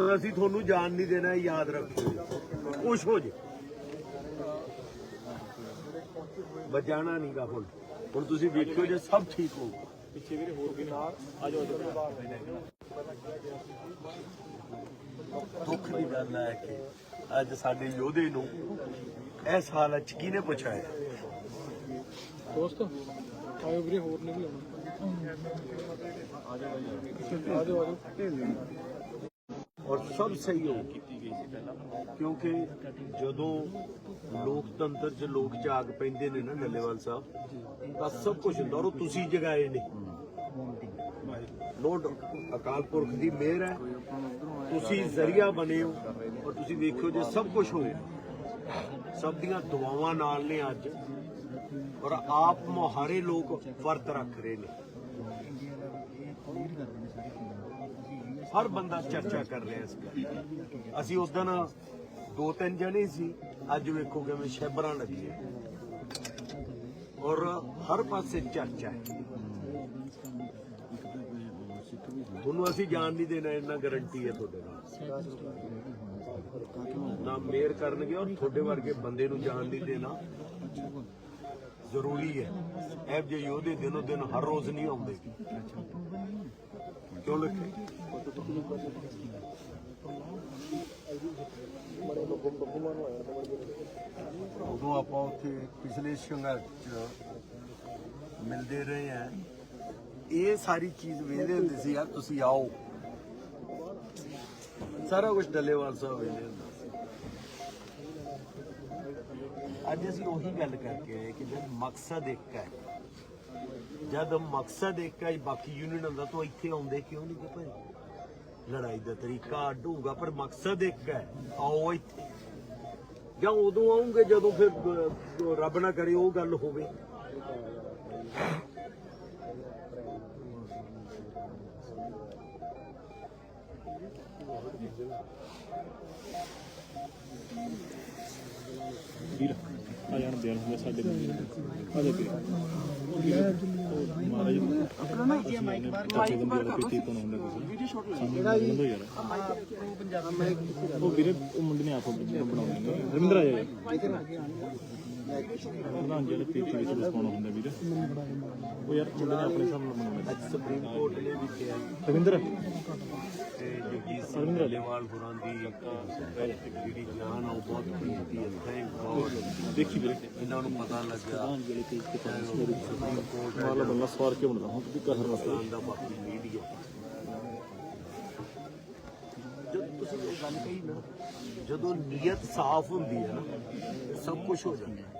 ਅਸੀਂ ਤੁਹਾਨੂੰ ਜਾਣ ਨਹੀਂ ਦੇਣਾ, ਯਾਦ ਰੱਖੋ ਖੁਸ਼ ਹੋ ਜੇ। ਬਚਾਣਾ ਨਹੀਂਗਾ ਹੁਣ। ਹੁਣ ਤੁਸੀਂ ਵੇਖਿਓ ਜੇ ਸਭ ਠੀਕ ਹੋਊਗਾ ਪਿੱਛੇ ਵੀਰੇ ਹੋਰ ਵੀ ਨਾਲ ਆ ਜਾਓ ਦੁੱਖ ਦੀ ਗੱਲ ਹੈ ਕਿ ਅੱਜ ਸਾਡੇ ਯੋਧੇ ਨੂੰ ਇਸ ਹਾਲਤ ਚ ਕਿਹਨੇ ਪਹੁੰਚਾਇਆ ਦੋਸਤ, ਆਇਓ ਵੀਰੇ, ਹੋਰ ਨੇ ਵੀ ਆਉਣਾ ਆ ਜਾਓ ਆ ਜਾਓ। ਔਰ ਸਭ ਸਹਿਯੋਗ ਕੀਤੀ ਗਈ। ਸੀ ਪਹਿਲਾਂ ਕਿਉਂਕਿ ਜਦੋਂ ਲੋਕਤੰਤਰ 'ਚ ਲੋਕ ਜਾਗ ਪੈਂਦੇ ਨੇ ਨਾ ਨੱਲੇਵਾਲ ਸਾਹਿਬ, ਤਾਂ ਸਭ ਕੁਝ ਹੁੰਦਾ ਔਰ ਤੁਸੀਂ ਜਗਾਏ ਨੇ। ਲੋਡ ਅਕਾਲ ਪੁਰਖ ਦੀ ਮਿਹਰ ਹੈ। ਤੁਸੀਂ ਜ਼ਰੀਆ ਬਣੇ ਹੋ ਔਰ ਤੁਸੀਂ ਵੇਖਿਓ ਜੇ ਸਭ ਕੁਝ ਹੋਏ ਸਭ ਦੀਆਂ ਦੁਆਵਾਂ ਨਾਲ ਨੇ ਅੱਜ। ਔਰ ਆਪ ਮੁਹਾਰੇ ਲੋਕ ਵਰਤ ਰੱਖ ਰਹੇ ਨੇ। ਹਰ ਬੰਦਾ ਚਰਚਾ ਕਰ ਰਿਹਾ ਇਸ ਗੱਲ ਅਸੀਂ ਉਸ ਦਿਨ ਦੋ ਤਿੰਨ ਜਣੇ ਸੀ, ਅੱਜ ਵੇਖੋ ਕਿਵੇਂ ਸ਼ੈਬਰਾਂ ਲੱਗੀਆਂ ਔਰ ਹਰ ਪਾਸੇ ਚਰਚਾ ਹੈ। ਤੁਹਾਨੂੰ ਅਸੀਂ ਜਾਣ ਨਹੀਂ ਦੇਣਾ, ਇੰਨਾ ਗਾਰੰਟੀ ਹੈ ਤੁਹਾਡੇ ਨਾਲ। ਨਾ ਮੇਅਰ ਕਰਨਗੇ ਔਰ ਤੁਹਾਡੇ ਵਰਗੇ ਬੰਦੇ ਨੂੰ ਜਾਣ ਨਹੀਂ ਦੇਣਾ। ਜ਼ਰੂਰੀ ਹੈ। ਇਹ ਜੇ ਯੋਧੇ ਦਿਨੋ ਦਿਨ ਹਰ ਰੋਜ਼ ਨਹੀਂ ਆਉਂਦੇ। ਉਦੋਂ ਆਪਾਂ ਉੱਥੇ ਪਿਛਲੇ ਸੰਘਰਸ਼ ਚ ਮਿਲਦੇ ਰਹੇ ਆ ਇਹ ਸਾਰੀ ਚੀਜ਼ ਵੇਖਦੇ ਹੁੰਦੇ ਸੀ, ਯਾਰ ਤੁਸੀਂ ਆਓ। ਸਾਰਾ ਕੁਝ ਡੱਲੇਵਾਲ ਸਾਹਿਬ ਵੇਖਦੇ ਹੁੰਦਾ ਅੱਜ ਅਸੀਂ ਉਹੀ ਗੱਲ ਕਰਕੇ ਆਏ ਕਿ ਜਦ ਮਕਸਦ ਇੱਕ ਹੈ ਜਦ ਮਕਸਦ ਇੱਕ ਹੈ, ਬਾਕੀ ਯੂਨੀਅਨ ਦਾ ਤਾਂ ਇੱਥੇ ਆਉਂਦੇ ਕਿਉਂ ਨਹੀਂ ਭਾਈ? ਲੜਾਈ ਦਾ ਤਰੀਕਾ ਅੱਡ ਪਰ ਮਕਸਦ ਇੱਕ ਹੈ, ਆਓ ਇੱਥੇ। ਜਾਂ ਉਦੋਂ ਆਉਂਗੇ ਜਦੋਂ ਫਿਰ ਰੱਬ ਨਾ ਕਰੇ ਉਹ ਗੱਲ ਹੋਵੇ। ਵੀਰ ਆ ਬਿਆਨ ਹੁੰਦੇ ਸਾਡੇ ਬੰਦੇ ਆ ਜਾ ਵੀਰ ਮਹਾਰਾਜ ਆਪਣਾ ਨਾ ਇਹ ਮਾਈਕ ਬਾਰ ਮਾਈਕ ਬਾਰ ਕਰ ਵੀਡੀਓ ਸ਼ਾਟ ਲੈ ਜਿਹੜਾ ਜੀ ਯਾਰ ਉਹ ਵੀਰੇ ਉਹ ਮੁੰਡੇ ਨੇ ਆਪ ਬਣਾਉਣੇ ਨੇ। ਰਵਿੰਦਰ ਆ ਜਾ। ਪ੍ਰਧਾਨ ਜਿਹੜੇ ਪੀਪੀ ਵਿੱਚ ਰਿਸਪੌਂਡ ਹੁੰਦਾ ਵੀਰ ਉਹ ਯਾਰ ਮੁੰਡੇ ਨੇ ਆਪਣੇ ਹਿਸਾਬ ਨਾਲ ਬਣਾਉਣੇ ਅੱਜ ਸੁਪਰੀਮ ਕੋਰਟ ਨੇ ਵੀ ਕਿਹਾ ਰਵਿੰਦਰ? ਤੇ ਜਗਜੀਤ ਸਿੰਘ ਡੱਲੇਵਾਲ ਹੋਰਾਂ ਦੀ ਜਿਹੜੀ ਜਾਨ ਆ ਉਹ ਬਹੁਤ ਕੀਮਤੀ ਹੈ। ਥੈਂਕ ਗੋਡ ਦੇਖੀ ਵੀਰੇ। ਇਹਨਾਂ ਨੂੰ ਪਤਾ ਲੱਗਿਆ। ਜਿਹੜੇ ਤੇ ਇੱਕ ਤਾਂ ਸੁਪਰੀਮ ਕੋਰਟ ਹੈ ਮਾਲਾ ਬੰਦਾ ਸਵਾਰ ਕੇ ਬਣਦਾ? ਹੁਣ ਵੀ ਕਹਰ ਰਸਤਾ ਪਾਕਿਸਤਾਨ ਦਾ ਬਾਕੀ ਮੀਡੀਆ ਜਦ ਤੁਸੀਂ ਇਹ ਗੱਲ ਕਹੀ ਨਾ ਜਦੋਂ ਨੀਅਤ ਸਾਫ਼ ਹੁੰਦੀ ਹੈ ਨਾ ਸਭ ਕੁਝ ਹੋ ਜਾਂਦਾ ਹੈ।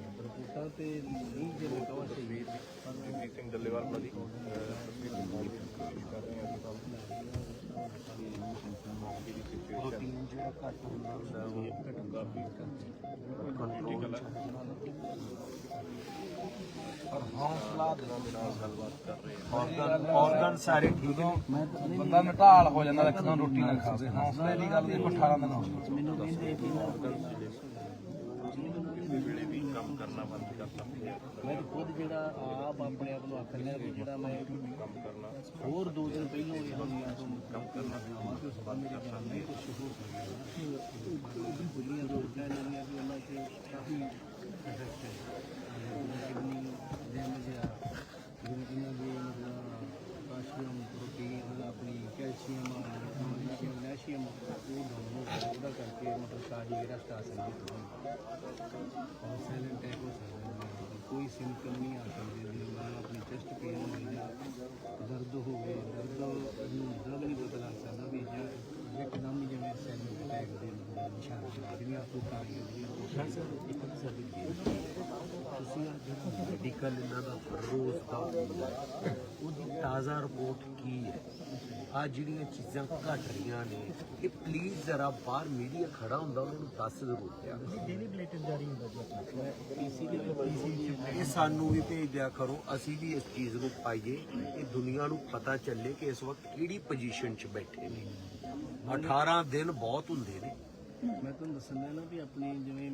ਜਗਜੀਤ ਸਿੰਘ ਡੱਲੇਵਾਲ ਵਾਲਾ ਦੀ ਪ੍ਰੋਟੀਨ ਜਿਹੜਾ ਘੱਟ ਹੁੰਦਾ ਹੁੰਦਾ ਉਹ ਕੰਟਰੋਲ ਪਰ ਹੌਸਲਾ ਦੇ ਨਾਲ ਗੱਲਬਾਤ ਕਰ ਰਹੇ ਆਰਗਨ ਆਰਗਨ ਸਾਰੇ ਠੀਕ ਨੇ। ਬੰਦਾ ਨਟਾਲ ਹੋ ਜਾਂਦਾ ਇੱਕਦਮ ਰੋਟੀ ਨਾ ਖਾਵੇ ਹੌਸਲੇ ਦੀ ਗੱਲ ਦੇਖੋ 18 ਦਿਨ ਹੋ ਗਏ ਮੈਨੂੰ ਕਹਿੰਦੇ ਕਿ ਵੇਲੇ ਵੀ ਕੰਮ ਕਰਨਾ ਬੰਦ ਕਰ ਕਰਤਾ ਮੈਂ ਤਾਂ ਖੁਦ ਜਿਹੜਾ ਆਪ ਆਪਣੇ ਆਪ ਨੂੰ ਆਖ ਰਿਹਾ ਵੀ ਜਿਹੜਾ ਮੈਂ ਕੰਮ ਕਰਨਾ ਹੋਰ ਦੋ ਦਿਨ ਪਹਿਲਾਂ ਇਹ ਹੋਈਆਂ ਤੋਂ ਕੰਮ ਕਰਨਾ ਆਵਾਂ ਕਿ ਉਸ ਬੰਦ ਕਰ ਸਕਦੇ ਨਹੀਂ ਕੁਝ ਹੋ ਸਕਦਾ ਉਹ ਬੁਲੀਆਂ ਰੋਟਾਂ ਜਿਹੜੀਆਂ ਵੀ ਉਹਨਾਂ ਤੇ ਕਾਫੀ ਇਫੈਕਟ ਹੈ। ਕਿਡਨੀ ਡੈਮੇਜ ਆ ਜਿਵੇਂ ਇਹਨਾਂ ਦੇ ਮਤਲਬ ਕਾਲਸ਼ੀਅਮ ਪ੍ਰੋਟੀਨ ਆਪਣੀ ਕੈਲਸ਼ੀਅਮ ਮੈਗਨੀਸ਼ੀਅਮ ਨੈਸ਼ੀਅਮ ਉਹ ਡਾਊਨ ਹੋ ਗਿਆ ਉਹਦਾ ਕਰਕੇ ਮਤਲਬ ਸਾਜੀ ਜਿਹੜਾ ਸਟਾਰ ਸੰਗੀਤ ਔਰ ਸਾਇਲੈਂਟ ਅਟੈਕ ਹੋ ਸਕਦਾ ਹੈ ਕੋਈ ਸਿੰਪਟਮ ਨਹੀਂ ਆ ਸਕਦੇ ਜਿਵੇਂ ਆਪਣੀ ਚੈਸਟ ਪੇਨ ਹੋਈ ਜਾਂ ਦਰਦ ਹੋਵੇ ਦਰਦ ਨੂੰ ਦਰਦ ਨਹੀਂ ਪਤਾ ਲੱਗ ਸਕਦਾ ਵੀ ਜਾਂ ਇੱਕਦਮ ਹੀ ਜਿਵੇਂ ਸਾਇਲੈਂਟ ਅਟੈਕ ਦੇ ਨਿਸ਼ਾਨ ਜਿਹੜੀਆਂ ਆਪੋ ਕਾਰੀਆਂ ਜਿਹੜੀਆਂ ਸਰ ਇੱਕ ਸਾਡੀ ਬੇਨਤੀ ਹੈ। ਤੁਸੀਂ ਅੱਜ ਮੈਡੀਕਲ ਇਹਨਾਂ ਦਾ ਹਰ ਰੋਜ਼ ਅਵਸਥਾ ਹੁੰਦੀ ਹੈ। ਉਹਦੀ ਤਾਜ਼ਾ ਰਿਪੋਰਟ ਕੀ ਹੈ? ਆ ਜਿਹੜੀਆਂ ਚੀਜ਼ਾਂ ਘਟ ਰਹੀਆਂ ਨੇ ਇਹ ਪਲੀਜ਼ ਜ਼ਰਾ ਬਾਹਰ ਮੀਡੀਆ ਖੜਾ ਹੁੰਦਾ ਉਹਨਾਂ ਨੂੰ ਦੱਸ ਜ਼ਰੂਰ ਦਿਆ ਡੇਲੀ ਬਲੇਟਿਨ ਜਾਰੀ ਹੁੰਦਾ ਜੀ ਆਪਣਾ। ਪੀਸੀ ਦੇ ਇਹ ਸਾਨੂੰ ਵੀ ਭੇਜ ਦਿਆ ਕਰੋ ਅਸੀਂ ਵੀ ਇਸ ਚੀਜ਼ ਨੂੰ ਪਾਈਏ। ਇਹ ਦੁਨੀਆ ਨੂੰ ਪਤਾ ਚੱਲੇ ਕਿ ਇਸ ਵਕਤ ਕਿਹੜੀ ਪੋਜੀਸ਼ਨ 'ਚ ਬੈਠੇ ਨੇ। 18 ਦਿਨ ਬਹੁਤ ਹੁੰਦੇ ਨੇ। ਮੈਂ ਤੁਹਾਨੂੰ ਦੱਸਣਾ ਨਾ ਵੀ ਆਪਣੀ ਜਿਵੇਂ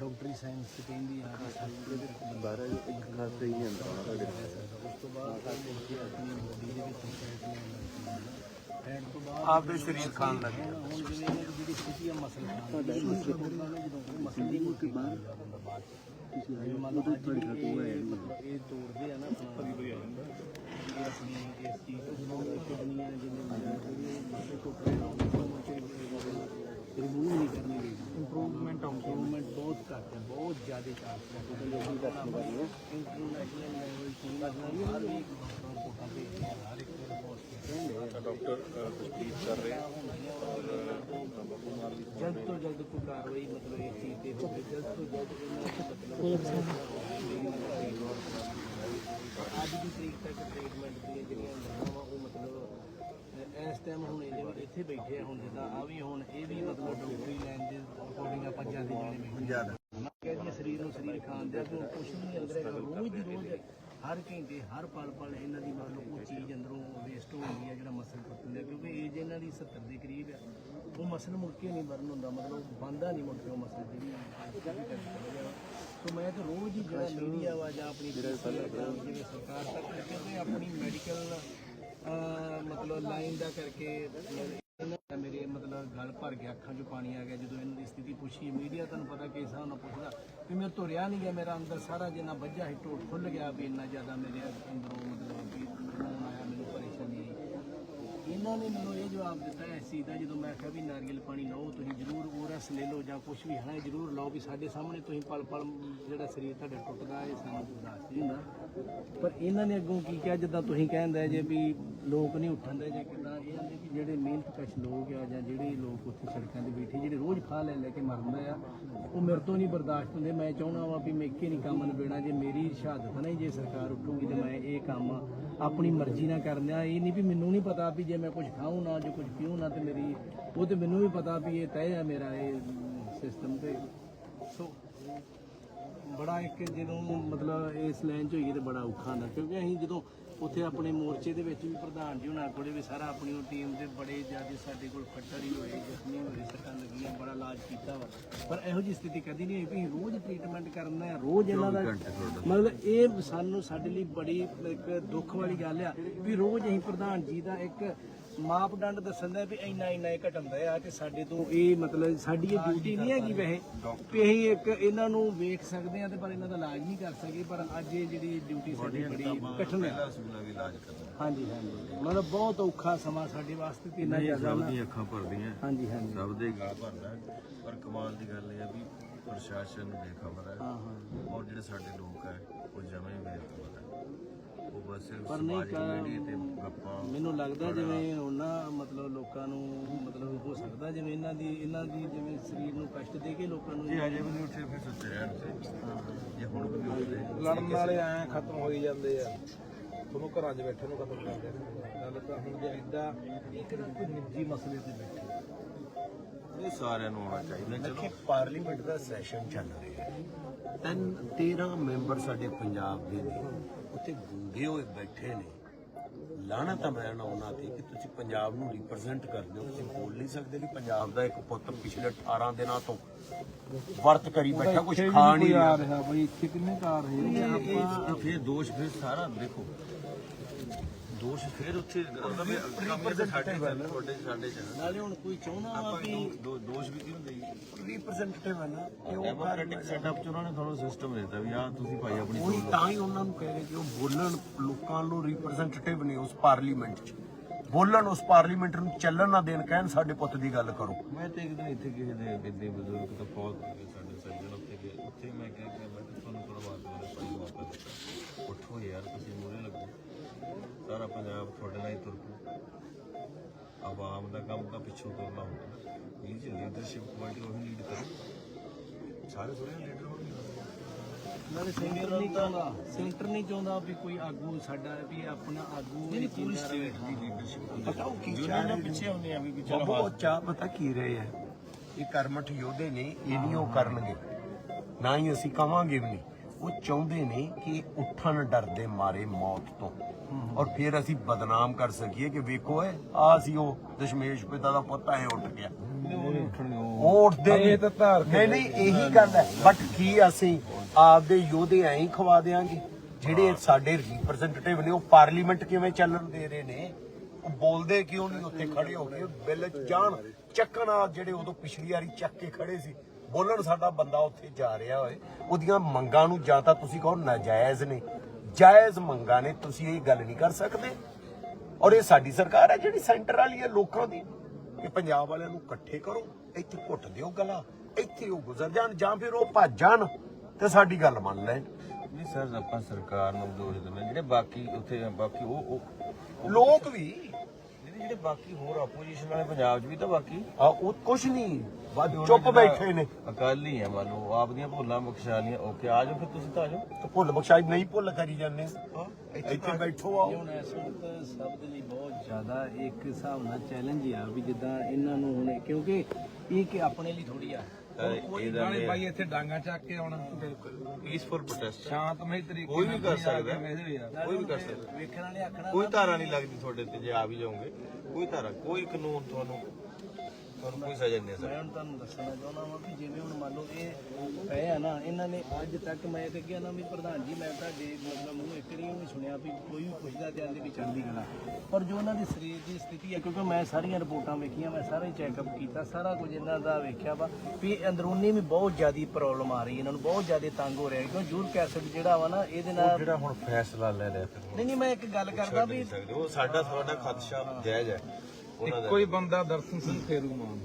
ਡਾਕਟਰੀ ਸਾਇੰਸ ਕਹਿੰਦੀ ਆ ਬਾਰਾ ਇੱਕ ਖਾਤੇ ਹੀ ਅੰਦਰ ਉਸ ਤੋਂ ਬਾਅਦ ਆਪਣੀ ਬੋਡੀ ਦੇ ਵਿੱਚ ਫੈਟ ਤੋਂ ਬਾਅਦ ਆਪਦੇ ਸਰੀਰ ਖਾਣ ਲੱਗੇ ਹੁਣ ਜਿਵੇਂ ਇਹਨਾਂ ਦੀ ਜਿਹੜੀ ਸਥਿਤੀ ਆ ਮਸਲ ਖਾਣ ਦੀ ਮਸਲ ਲੋਕਾਂ ਨੇ ਜਦੋਂ ਉਹ ਮਸਲ ਦੀ ਕੋਈ ਬਾਹਰ ਬਾਅਦ ਚ ਜਿਵੇਂ ਮੰਨ ਲਓ ਅੱਜ ਵੀ ਇਹ ਮਤਲਬ ਇਹ ਤੋੜਦੇ ਆ ਨਾ ਆਪਣਾ ਵੀ ਆ ਜਾਂਦਾ ਇਹ ਆਪਣੀ ਇਸ ਚੀਜ਼ ਤੋਂ ਜਦੋਂ ਕਿਡਨੀਆਂ ਜਿਵੇਂ ਮਸਲ ਟੁੱਟ ਰਹੇ ਨੇ ਰਿਮੂਵ ਨਹੀਂ ਕਰਨੀ ਗਈ ਇੰਪਰੂਵਮੈਂਟ ਇੰਪਰੂਵਮੈਂਟ ਬਹੁਤ ਘੱਟ ਹੈ ਬਹੁਤ ਜ਼ਿਆਦਾ ਚਾਂਸ ਹੈ ਕਿਉਂਕਿ ਲੋਕੀ ਦੱਸਣ ਵਾਲੀ ਹੈ ਇੰਟਰਨੈਸ਼ਨਲ ਲੈਵਲ ਤੋਂ ਲੱਗਣਾ ਹਰ ਇੱਕ ਡਾਕਟਰ ਕੋਟਾ ਤੇ ਹਰ ਇੱਕ ਹਸਪੀਟਲ ਤਾਂ ਡਾਕਟਰ ਅ, ਤਸਦੀਕ ਕਰ ਰਹੇ ਆ ਜਲਦ ਤੋਂ ਜਲਦ ਕੋਈ ਕਾਰਵਾਈ ਮਤਲਬ ਇਸ ਚੀਜ਼ ਤੇ ਹੋਵੇ ਜਲਦ ਤੋਂ ਜਲਦ ਇਹਨਾਂ ਨੂੰ ਮਤਲਬ ਅੱਜ ਦੀ ਤਰੀਕ ਤੱਕ ਟ੍ਰੀਟਮੈਂਟ ਦੀਆਂ ਜਿਹੜੀਆਂ ਗੱਲਾਂ ਵਾ ਉਹ ਮਤਲਬ ਅਹ, ਇਸ ਟਾਈਮ ਹੁਣ ਇਹ ਜਿਹੜੇ ਇੱਥੇ ਬੈਠੇ ਆ ਹੁਣ ਜਿੱਦਾਂ ਆ ਵੀ ਹੁਣ ਇਹ ਵੀ ਮਤਲਬ ਡਾਕਟਰੀ ਲਾਈਨ ਦੇ ਅਕੋਰਡਿੰਗ ਆਪਾਂ ਜਾਂਦੇ ਜਾਣੇ ਬੈਠੇ ਜ਼ਿਆਦਾ ਕਹਿੰਦੇ ਸਰੀਰ ਨੂੰ ਸਰੀਰ ਖਾਣ ਦਿਆ ਕਿ ਕੁਝ ਨਹੀਂ ਅੰਦਰ ਹੈਗਾ ਰੋਜ਼ ਦੀ ਰੋਜ਼ ਹਰ ਘੰਟੇ ਹਰ ਪਲ ਪਲ ਇਹਨਾਂ ਦੀ ਮੰਨ ਲਓ ਉਹ ਚੀਜ਼ ਅੰਦਰੋਂ ਵੇਸਟ ਹੋ ਜਾਂਦੀ ਹੈ ਜਿਹੜਾ ਮਸਲ ਟੁੱਟਦਾ ਕਿਉਂਕਿ ਏਜ ਇਹਨਾਂ ਦੀ 70 ਦੇ ਕਰੀਬ ਆ ਉਹ ਮਸਲ ਮੁੜ ਕੇ ਨਹੀਂ ਬਰਨ ਹੁੰਦਾ ਮਤਲਬ ਬੰਦਾ ਨਹੀਂ ਮੁੜ ਕੇ ਉਹ ਮਸਲ ਜਿਹੜੀ ਸੋ ਮੈਂ ਤਾਂ ਰੋਜ਼ ਹੀ ਜਿਹੜਾ ਮੀਡੀਆ ਵਾ ਜਾਂ ਆਪਣੀ ਆ ਜਿਵੇਂ ਸਰਕਾਰ ਤੱਕ ਕਿਉਂਕਿ ਆਪਣੀ ਮੈਡੀਕਲ ਮਤਲਬ ਲਾਈਨ ਦਾ ਕਰਕੇ ਮੇਰੇ ਮਤਲਬ ਗੱਲ ਭਰ ਗਿਆ, ਅੱਖਾਂ ਚ ਪਾਣੀ ਆ ਗਿਆ। ਜਦੋਂ ਇਹਨਾਂ ਦੀ ਸਥਿਤੀ ਪੁੱਛੀ ਮੀਡੀਆ ਤੁਹਾਨੂੰ ਪਤਾ ਕਿ ਹਿਸਾਬ ਨਾਲ ਪੁੱਛਦਾ ਵੀ ਮੇਰੇ ਤੋਂ ਰਿਆ ਨਹੀਂ ਗਿਆ, ਮੇਰਾ ਅੰਦਰ ਸਾਰਾ ਜਿੰਨਾ ਵੱਜਾ ਸੀ ਟੋਟ ਖੁੱਲ ਗਿਆ ਵੀ ਇੰਨਾ ਜ਼ਿਆਦਾ ਮੇਰੇ ਅੰਦਰੋਂ ਮਤਲਬ ਵੀ ਉਹਨਾਂ ਨੇ ਮੈਨੂੰ ਇਹ ਜਵਾਬ ਦਿੱਤਾ ਇਸ ਚੀਜ਼ ਦਾ ਜਦੋਂ ਮੈਂ ਕਿਹਾ ਵੀ ਨਾਰੀਅਲ ਪਾਣੀ ਲਓ, ਤੁਸੀਂ ਜ਼ਰੂਰ ਉਹ ਓਰਸ ਲੈ ਲਓ ਜਾਂ ਕੁਝ ਵੀ ਹੈ ਨਾ ਜ਼ਰੂਰ ਲਓ ਵੀ ਸਾਡੇ ਸਾਹਮਣੇ ਤੁਸੀਂ ਪਲ ਪਲ ਜਿਹੜਾ ਸਰੀਰ ਤੁਹਾਡਾ ਟੁੱਟਦਾ ਇਹ ਸਾਨੂੰ ਬਰਦਾਸ਼ਤ ਨਹੀਂ ਹੁੰਦਾ। ਪਰ ਇਹਨਾਂ ਨੇ ਅੱਗੋਂ ਕੀ ਕਿਹਾ, ਜਿੱਦਾਂ ਤੁਸੀਂ ਕਹਿੰਦੇ ਜੇ ਵੀ ਲੋਕ ਨਹੀਂ ਉੱਠਣ ਦੇ ਜਾਂ ਕਿਦਾਂ, ਇਹ ਕਹਿੰਦੇ ਵੀ ਜਿਹੜੇ ਮਿਹਨਤ ਕਸ਼ ਲੋਕ ਆ ਜਾਂ ਜਿਹੜੇ ਲੋਕ ਉੱਥੇ ਸੜਕਾਂ ਤੇ ਬੈਠੇ, ਜਿਹੜੇ ਰੋਜ਼ ਫਾਹ ਲੈ ਲੈ ਕੇ ਮਰਦੇ ਆ, ਉਹ ਮੇਰੇ ਤੋਂ ਨਹੀਂ ਬਰਦਾਸ਼ਤ ਹੁੰਦੇ। ਮੈਂ ਚਾਹੁੰਦਾ ਵਾਂ ਵੀ ਮੈਂ ਇੱਕੇ ਨਹੀਂ ਕੰਮ ਨਿਬੇੜਾਂ, ਜੇ ਮੇਰੀ ਸ਼ਹਾਦਤ ਨਹੀਂ ਜੇ ਸਰਕਾਰ ਉੱਠੂਗੀ ਤੇ ਮੈਂ ਇਹ ਕੰਮ ਆਪਣੀ ਮਰਜ਼ੀ ਨਾਲ ਕਰਨਾ ਇਹ ਨਹੀਂ ਵੀ ਮੈਨੂੰ ਨਹੀਂ ਪਤਾ ਵੀ ਜੇ ਮੈਂ ਕੁਝ ਖਾਉਂ ਨਾ ਜੇ ਕੁਝ ਪੀਉਂ ਨਾ ਤੇ ਮੇਰੀ ਉਹ ਤੇ ਮੈਨੂੰ ਵੀ ਪਤਾ ਵੀ ਇਹ ਤੈਅ ਹੈ ਮੇਰਾ ਇਹ ਸਿਸਟਮ ਤੇ। ਸੋ ਬੜਾ ਇੱਕ ਜਦੋਂ ਮਤਲਬ ਇਸ ਲਾਈਨ ਚ ਹੋਈਏ ਤੇ ਬੜਾ ਔਖਾ ਨਾ ਕਿਉਂਕਿ ਅਸੀਂ ਜਦੋਂ ਉੱਥੇ ਆਪਣੇ ਮੋਰਚੇ ਦੇ ਵਿੱਚ ਵੀ ਪ੍ਰਧਾਨ ਜੀ ਉਹਨਾਂ ਕੋਲੇ ਵੀ ਸਾਰਾ ਆਪਣੀ ਟੀਮ ਦੇ ਬੜੇ ਜ਼ਿਆਦਾ ਸਾਡੇ ਕੋਲ ਫੱਟਰ ਹੀ ਹੋਏ ਜ਼ਖਮੀ ਹੋਏ ਸੱਟਾਂ ਲੱਗੀਆਂ ਬੜਾ ਇਲਾਜ ਕੀਤਾ ਵਾ। ਪਰ ਇਹੋ ਜਿਹੀ ਸਥਿਤੀ ਕਦੀ ਨਹੀਂ ਹੋਈ ਵੀ ਰੋਜ਼ ਟ੍ਰੀਟਮੈਂਟ ਕਰਨਾ ਹੈ ਰੋਜ਼ ਇਹਨਾਂ ਦਾ ਮਤਲਬ ਇਹ ਸਾਨੂੰ ਸਾਡੇ ਲਈ ਬੜੀ ਇੱਕ ਦੁੱਖ ਵਾਲੀ ਗੱਲ ਆ ਵੀ ਰੋਜ਼ ਅਸੀਂ ਪ੍ਰਧਾਨ ਜੀ ਦਾ ਇੱਕ ਮਾਪਦੰਡ ਦੱਸਣ ਦਾ ਵੀ ਇੰਨਾ ਇੰਨਾ ਇਹ ਘਟੰਦਾ ਆ ਤੇ ਸਾਡੇ ਤੋਂ ਇਹ ਮਤਲਬ ਸਾਡੀ ਇਹ ਡਿਊਟੀ ਨਹੀਂ ਹੈਗੀ ਵੈਸੇ ਵੀ ਅਸੀਂ ਇੱਕ ਇਹਨਾਂ ਨੂੰ ਵੇਖ ਸਕਦੇ ਆ ਤੇ ਪਰ ਇਹਨਾਂ ਦਾ ਇਲਾਜ ਨਹੀਂ ਕਰ ਸਕੇ ਪਰ ਅੱਜ ਇਹ ਜਿਹੜੀ ਡਿਊਟੀ ਸਾਡੀ ਬੜੀ ਕਠਿਨ ਹੈ ਹਾਂਜੀ ਹਾਂਜੀ। ਮਤਲਬ ਬਹੁਤ ਔਖਾ ਸਮਾਂ ਸਾਡੇ ਵਾਸਤੇ ਤੇ ਇੰਨਾ ਜ਼ਿਆਦਾ ਸਭ ਨਾ ਦੀਆਂ ਅੱਖਾਂ ਭਰਦੀਆਂ। ਹਾਂਜੀ ਹਾਂਜੀ। ਸਭ ਦੇ ਗਾਲ ਭਰਦਾ। ਪਰ ਕਮਾਲ ਦੀ ਗੱਲ ਇਹ ਆ ਵੀ ਪ੍ਰਸ਼ਾਸਨ ਬੇਖਬਰ ਹੈ ਹਾਂ ਹਾਂ। ਔਰ ਜਿਹੜੇ ਸਾਡੇ ਲੋਕ ਹੈ ਉਹ ਜਮੇ ਹੀ ਬੇਖਬਰ ਹੈ ਉਹ ਬਸ ਸਿਰਫ ਪਰ ਨਹੀਂ ਤੇ ਗੱਪਾਂ ਮੈਨੂੰ ਲੱਗਦਾ ਜਿਵੇਂ ਉਹਨਾਂ ਮਤਲਬ ਲੋਕਾਂ ਨੂੰ ਮਤਲਬ ਹੋ ਸਕਦਾ ਜਿਵੇਂ ਇਹਨਾਂ ਦੀ ਇਹਨਾਂ ਦੀ ਜਿਵੇਂ ਸਰੀਰ ਨੂੰ ਕਸ਼ਟ ਦੇ ਕੇ ਲੋਕਾਂ ਨੂੰ ਜੇ ਅਜੇ ਵੀ ਨਹੀਂ ਉੱਠੇ ਫਿਰ ਸੁੱਤੇ ਰਹਿਣ ਜੇ ਹੁਣ ਵੀ ਉੱਠਦੇ ਲੜਨ ਵਾਲੇ ਐ ਖਤਮ ਹੋਈ ਜਾਂਦੇ ਆ। ਤੁਹਾਨੂੰ ਘਰਾਂ 'ਚ ਬੈਠੇ ਨੂੰ ਖਤਮ ਕਰਦੇ ਨੇ ਗੱਲ ਤਾਂ ਹੁਣ ਜੇ ਨਾ ਕੋਈ ਨਿੱਜੀ ਮਸਲੇ ਤੇ ਬੈਠੇ। ਇਹ ਸਾਰਿਆਂ ਨੂੰ ਆਉਣਾ ਚਾਹੀਦਾ ਚਲੋ। ਪਾਰਲੀਮੈਂਟ ਦਾ ਸੈਸ਼ਨ ਚੱਲ ਰਿਹਾ ਹੈ। ਤਿੰਨ 13 ਮੈਂਬਰ ਸਾਡੇ ਪੰਜਾਬ ਦੇ ਨੇ। ਉੱਥੇ ਗੁੰਗੇ ਹੋਏ ਬੈਠੇ ਨੇ। ਲਾਣਾ ਤਾਂ ਮੈਂ ਉਹਨਾਂ ਤੇ ਕਿ ਤੁਸੀਂ ਪੰਜਾਬ ਨੂੰ ਰਿਪਰੈਜ਼ੈਂਟ ਕਰਦੇ ਹੋ ਤੁਸੀਂ ਬੋਲ ਨਹੀਂ ਸਕਦੇ ਕਿ ਪੰਜਾਬ ਦਾ ਇੱਕ ਪੁੱਤ ਪਿਛਲੇ 18 ਦਿਨਾਂ ਤੋਂ ਵਰਤ ਕਰੀ ਬੈਠਾ ਕੁਝ ਖਾ ਨਹੀਂ ਰਿਹਾ। ਬਈ ਇੱਥੇ ਕਿੰਨੇ ਕਾਰ ਰਹੇ ਆਪਾਂ ਫਿਰ ਦੋਸ਼ ਫਿਰ ਸਾਰਾ ਦੇਖੋ। ਦੋਸ਼ ਫਿਰ ਉੱਥੇ ਮਤਲਬ ਕੰਮ ਸਾਡੇ ਤੁਹਾਡੇ ਸਾਡੇ ਚ। ਨਾਲੇ ਹੁਣ ਕੋਈ ਚਾਹੁੰਦਾ ਵਾ ਵੀ ਦੋ- ਦੋ- ਦੋਸ਼ ਵੀ ਕਿਉਂ ਦੇਈਏ ਰਿਪਰੈਜ਼ੈਂਟੇਟਿਵ ਹੈ ਨਾ ਕਿ ਉਹ ਡੈਮੋਕ੍ਰੈਟਿਕ ਸੈਟਅਪ ਚ ਉਹਨਾਂ ਨੇ ਤੁਹਾਨੂੰ ਸਿਸਟਮ ਦਿੱਤਾ ਵੀ ਆਹ ਤੁਸੀਂ ਭਾਈ ਆਪਣੀ ਉਹੀ ਤਾਂ ਹੀ ਉਹਨਾਂ ਨੂੰ ਕਹਿ ਰਹੇ ਕਿ ਉਹ ਬੋਲਣ ਲੋਕਾਂ ਨੂੰ ਰਿਪਰੈਜ਼ੈਂਟੇਟਿਵ ਨੇ ਉਸ ਪਾਰਲੀਮੈਂਟ 'ਚ। ਬੋਲਣ ਉਸ ਪਾਰਲੀਮੈਂਟ ਨੂੰ ਚੱਲਣ ਨਾ ਦੇਣ ਕਹਿਣ ਸਾਡੇ ਪੁੱਤ ਦੀ ਗੱਲ ਕਰੋ। ਮੈਂ ਤੇ ਇੱਕ ਦਿਨ ਇੱਥੇ ਕਿਸੇ ਦੇ ਬਿੰਦੇ ਬਜ਼ੁਰਗ ਤੋਂ ਹੋ ਗਏ ਸਾਡੇ ਸੱਜਣ ਉੱਥੇ ਗਏ। ਉੱਥੇ ਮੈਂ ਕਿਹਾ ਕਿ ਮੈਂ ਤੁਹਾਨੂੰ ਪ੍ਰਵਾਦ ਦੇ ਪਾਈ ਵਾਪਸ ਉੱਠੋ ਯਾਰ ਤੁਸੀਂ ਮੂਰੇ ਲੱਗੋ। ਸਾਰਾ ਪੰਜਾਬ ਤੁਹਾਡੇ ਨਾਲ ਹੀ ਤੁਰ ਪਊ ਆਵਾਮ ਦਾ ਕੰਮ ਤਾਂ ਪਿੱਛੋਂ ਤੁਰਨਾ ਹੁੰਦਾ ਇਹ ਜੀ ਲੀਡਰਸ਼ਿਪ ਕੁਆਲਿਟੀ ਉਹ ਲੀਡ ਕਰੋ। ਸਾਰੇ ਥੋੜੇ ਲੀਡਰ ਹੋਣਗੇ। ਨਾਲੇ ਸੈਂਟਰ ਨਹੀਂ ਚਾਹੁੰਦਾ। ਸੈਂਟਰ ਨਹੀਂ ਚਾਹੁੰਦਾ ਵੀ ਕੋਈ ਆਗੂ ਸਾਡਾ ਵੀ ਆਪਣਾ ਆਗੂ ਮੇਰੀ ਪੂਰੀ ਸਟੇਟ ਦੀ ਲੀਡਰਸ਼ਿਪ ਪਤਾ ਉਹ ਕੀ ਜਿਹਨਾਂ ਨਾਲ ਪਿੱਛੇ ਹੁੰਦੇ ਆ ਵੀ ਵੀ ਚਲੋ ਬਾਬਾ ਉਹ ਚਾਹ ਪਤਾ ਕੀ ਰਹੇ ਆ? ਇਹ ਕਰਮਠ ਯੋਧੇ ਨੇ ਇਹ ਨਹੀਂ ਉਹ ਕਰਨਗੇ। ਨਾ ਹੀ ਅਸੀਂ ਕਵਾਂਗੇ ਵੀ ਨਹੀਂ। ਉਹ ਚਾਹੁੰਦੇ ਨੇ ਕਿ ਉੱਠਣ ਡਰਦੇ ਮਾਰੇ ਮੌਤ ਤੋਂ। ਔਰ ਫਿਰ ਅਸੀਂ ਬਦਨਾਮ ਕਰ ਸਕੀਏ ਕਿ ਵੇਖੋ ਏ ਆ ਸੀ ਉਹ ਦਸ਼ਮੇਸ਼ ਪਿਤਾ ਦਾ ਪੁੱਤ ਹੈ ਉੱਠ ਗਿਆ। ਉਹ ਉੱਠਦੇ ਇਹ ਤਾਂ ਧਾਰ ਕੇ ਨਹੀਂ ਨਹੀਂ ਇਹੀ ਗੱਲ ਹੈ। ਬਟ ਕੀ ਅਸੀਂ ਆਪਦੇ ਯੋਧੇ ਐਂ ਖਵਾ ਦੇਾਂਗੇ ਜਿਹੜੇ ਸਾਡੇ ਰਿਪਰੈਜ਼ੈਂਟੇਟਿਵ ਨੇ ਉਹ ਪਾਰਲੀਮੈਂਟ ਕਿਵੇਂ ਚੱਲਣ ਦੇ ਰਹੇ ਨੇ? ਉਹ ਬੋਲਦੇ ਕਿਉਂ ਨਹੀਂ? ਉੱਥੇ ਖੜੇ ਹੋ ਗਏ ਬਿੱਲ ਜਾਣ। ਚੱਕਣ ਜਿਹੜੇ ਉਦੋਂ ਪਿਛਲੀ ਵਾਰੀ ਚੱਕ ਕੇ ਖੜੇ ਸੀ ਬੋਲਣ ਸਾਡਾ ਬੰਦਾ ਉੱਥੇ ਜਾ ਰਿਹਾ ਹੋਏ ਉਹਦੀਆਂ ਮੰਗਾਂ ਨੂੰ ਜਾਂ ਤਾਂ ਤੁਸੀਂ ਕਹੋ ਨਾਜਾਇਜ਼ ਨੇ। ਜਾਇਜ਼ ਮੰਗਾਂ ਨੇ ਤੁਸੀਂ ਇਹ ਗੱਲ ਨਹੀਂ ਕਰ ਸਕਦੇ। ਔਰ ਇਹ ਸਾਡੀ ਸਰਕਾਰ ਹੈ ਜਿਹੜੀ ਸੈਂਟਰ ਵਾਲੀ ਹੈ ਲੋਕਾਂ ਦੀ। ਕਿ ਪੰਜਾਬ ਵਾਲਿਆਂ ਨੂੰ ਇਕੱਠੇ ਕਰੋ ਇੱਥੇ ਘੁੱਟ ਦਿਓ ਗਲਾ ਇੱਥੇ ਉਹ ਗੁਜ਼ਰ ਜਾਣ ਜਾਂ ਫਿਰ ਉਹ ਭੱਜ ਜਾਣ ਤੇ ਸਾਡੀ ਗੱਲ ਮੰਨ ਲੈਣ। ਨਹੀਂ ਸਰ ਆਪਾਂ ਸਰਕਾਰ ਨੂੰ ਦੋਸ਼ ਦਿੰਦੇ ਜਿਹੜੇ ਬਾਕੀ ਉੱਥੇ ਬਾਕੀ ਉਹ ਲੋਕ ਵੀ ਜਿਹੜੇ ਬਾਕੀ ਹੋਰ ਆਪੋਜੀਸ਼ਨ ਵਾਲੇ ਪੰਜਾਬ 'ਚ ਵੀ ਤਾਂ ਬਾਕੀ ਆ ਉਹ ਕੁਛ ਨਹੀਂ ਚੁੱਪ ਬੈਠੇ ਨੇ। ਅਕਾਲੀ ਆ ਮੰਨ ਲਓ ਆਪਦੀਆਂ ਭੁੱਲਾਂ ਬਖਸ਼ਾਲੀਆਂ ਓਕੇ ਆ ਜਾਓ ਫਿਰ ਤੁਸੀਂ ਤਾਂ ਆ ਜਾਓ। ਤੇ ਭੁੱਲ ਬਖਸ਼ਾਈ ਨਹੀਂ ਭੁੱਲ ਕਰੀ ਜਾਂਦੇ। ਇੱਥੇ ਬੈਠੋ ਆਓ। ਹੁਣ ਇਸ ਵਕਤ ਸਭ ਦੇ ਲਈ ਬਹੁਤ ਜ਼ਿਆਦਾ ਇੱਕ ਹਿਸਾਬ ਨਾਲ ਚੈਲੰਜ ਆ ਵੀ ਜਿੱਦਾਂ ਇਹਨਾਂ ਨੂੰ ਹੁਣ ਕਿਉਂਕਿ ਇਹ ਕਿ ਆਪਣੇ ਲਈ ਥੋੜੀ ਆ। ਇਹਦਾ ਨਾਲੇ ਬਾਈ ਇੱਥੇ ਡਾਂਗਾ ਚੱਕ ਕੇ ਆਉਣਾ। ਪੀਸਫੁਲ ਪ੍ਰੋਟੈਸਟ ਸ਼ਾਂਤਮਈ ਤਰੀਕੇ ਕੋਈ ਵੀ ਕਰ ਨਾਲ ਸਕਦਾ। ਹੈ। ਵੈਸੇ ਵੀ ਆ। ਕੋਈ ਵੀ ਕਰ ਸਕਦਾ। ਵੇਖਣ ਵਾਲੇ ਆਖਣਾ ਕੋਈ ਧਾਰਾ ਨਹੀਂ ਲੱਗਦੀ ਤੁਹਾਡੇ ਤੇ ਜੇ ਆ ਵੀ ਜਾਓਗੇ। ਕੋਈ ਧਾਰਾ ਕੋਈ ਕਾਨੂੰਨ ਤੁਹਾਨੂੰ ਤੁਹਾਨੂੰ ਕੋਈ ਸਜ਼ਾ ਨਹੀਂ ਦੇ ਸਕਦਾ ਮੈਂ ਹੁਣ ਤੁਹਾਨੂੰ ਦੱਸਣਾ ਚਾਹੁੰਦਾ ਹਾਂ ਕਿ ਜਿਵੇਂ ਹੁਣ ਮੰਨ ਲਓ ਇਹ ਪਏ ਆ ਨਾ ਇਹਨਾਂ ਨੇ ਅੱਜ ਤੱਕ ਮੈਂ ਤੇ ਕਿਹਾ ਨਾ ਵੀ ਪ੍ਰਧਾਨ ਜੀ ਮੈਂ ਤੁਹਾਡੇ ਮਤਲਬ ਮੂੰਹ ਇੱਕ ਨਹੀਂ ਵੀ ਸੁਣਿਆ ਵੀ ਕੋਈ ਵੀ ਪੁੱਛਦਾ ਤੇ ਆਂਦੇ ਵੀ ਚੜ੍ਹਦੀ ਕਲਾ ਪਰ ਜੋ ਉਹਨਾਂ ਦੀ ਸਰੀਰ ਦੀ ਸਥਿਤੀ ਹੈ ਕਿਉਂਕਿ ਮੈਂ ਸਾਰੀਆਂ ਰਿਪੋਰਟਾਂ ਵੇਖੀਆਂ ਮੈਂ ਸਾਰਾ ਚੈੱਕਅਪ ਕੀਤਾ ਸਾਰਾ ਕੁਝ ਇਹਨਾਂ ਦਾ ਵੇਖਿਆ ਵਾ ਵੀ ਅੰਦਰੂਨੀ ਵੀ ਬਹੁਤ ਜ਼ਿਆਦੀ ਪ੍ਰੋਬਲਮ ਆ ਰਹੀ ਇਹਨਾਂ ਨੂੰ ਬਹੁਤ ਜ਼ਿਆਦਾ ਤੰਗ ਹੋ ਰਿਹਾ ਕਿਉਂ ਯੂਰਿਕ ਐਸਿਡ ਜਿਹੜਾ ਵਾ ਨਾ ਇਹਦੇ ਨਾਲ ਜਿਹੜਾ ਹੁਣ ਫੈਸਲਾ ਲੈ ਲਿਆ ਨਹੀਂ ਨਹੀਂ ਮੈਂ ਇੱਕ ਗੱਲ ਕਰਦਾ ਵੀ ਉਹ ਸਾਡਾ ਤੁਹਾਡਾ ਖਦਸ਼ਾ ਜਾਇਜ਼ ਹੈ। ਉਹਨਾਂ ਦਾ ਇੱਕੋ ਹੀ ਬੰਦਾ ਦਰਸ਼ਨ ਸਿੰਘ ਫੇਰੂ ਮਾਨ।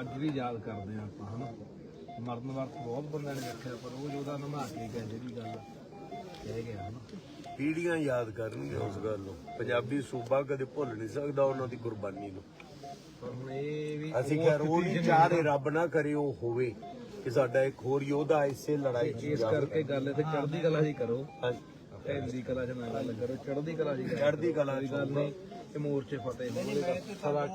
ਅੱਜ ਵੀ ਯਾਦ ਕਰਦੇ ਆ ਆਪਾਂ ਹਨਾ? ਮਰਨ ਵਕਤ ਬਹੁਤ ਬੰਦਿਆਂ ਨੇ ਵੇਖਿਆ ਪਰ ਉਹ ਜਿਹਦਾ ਨਮਾ ਕੇ ਗਿਆ ਜਿਹੜੀ ਗੱਲ ਕਹਿ ਗਿਆ ਹਨਾ? ਪੀੜੀਆਂ ਯਾਦ ਕਰਨਗੇ ਉਸ ਗੱਲ ਨੂੰ। ਪੰਜਾਬੀ ਸੂਬਾ ਕਦੇ ਭੁੱਲ ਨਹੀਂ ਸਕਦਾ ਉਹਨਾਂ ਦੀ ਕੁਰਬਾਨੀ ਨੂੰ। ਪਰ ਹੁਣ ਇਹ ਵੀ ਅਸੀਂ ਖੈਰ ਉਹ ਨਹੀਂ ਚਾਹ ਰਹੇ ਰੱਬ ਨਾ ਕਰੇ ਉਹ ਹੋਵੇ ਕਿ ਸਾਡਾ ਇੱਕ ਹੋਰ ਯੋਧਾ ਇਸੇ ਲੜਾਈ 'ਚ ਇਸ ਕਰਕੇ ਗੱਲ ਤੇ ਚੜ੍ਹਦੀ ਕਲਾ ਜੀ ਕਰੋ। ਹਾਂਜੀ। ਢੈਲੀ ਕਲਾ ਚ ਨਾ ਗੱਲ ਕਰੋ ਚੜ੍ਹਦੀ ਕਲਾ ਜੀ ਚੜ੍ਹਦੀ ਕਲਾ 'ਚ ਗੱਲ ਨਹੀਂ। ਇਹ ਮੋਰਚੇ ਫਤਿਹ ਹੋਣਗੇ ਸਦਾ